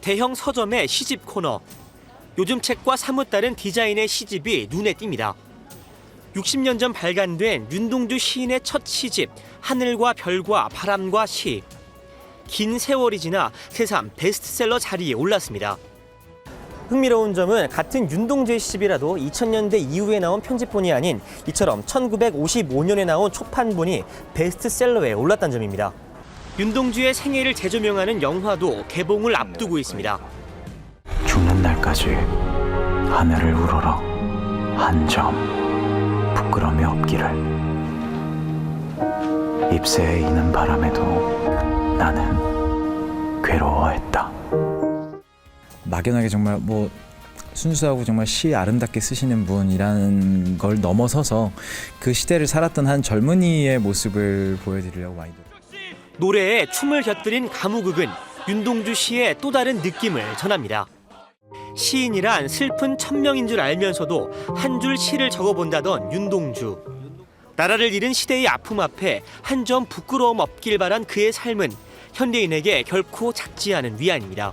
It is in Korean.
대형 서점의 시집 코너. 요즘 책과 사뭇 다른 디자인의 시집이 눈에 띕니다. 60년 전 발간된 윤동주 시인의 첫 시집 하늘과 별과 바람과 시. 긴 세월이 지나 새삼 베스트셀러 자리에 올랐습니다. 흥미로운 점은 같은 윤동주의 시집이라도 2000년대 이후에 나온 편집본이 아닌 이처럼 1955년에 나온 초판본이 베스트셀러에 올랐다는 점입니다. 윤동주의 생애를 재조명하는 영화도 개봉을 앞두고 있습니다. 죽는 날까지 하늘을 우러러 한 점 부끄러움이 없기를 잎새에 이는 바람에도 나는 괴로워했다. 막연하게 정말 뭐 순수하고 정말 시 아름답게 쓰시는 분이라는 걸 넘어서서 그 시대를 살았던 한 젊은이의 모습을 보여드리려고 많이 노력. 노래에 춤을 곁들인 가무극은 윤동주 씨의 또 다른 느낌을 전합니다. 시인이란 슬픈 천명인 줄 알면서도 한 줄 시를 적어본다던 윤동주. 나라를 잃은 시대의 아픔 앞에 한 점 부끄러움 없길 바란 그의 삶은 현대인에게 결코 작지 않은 위안입니다.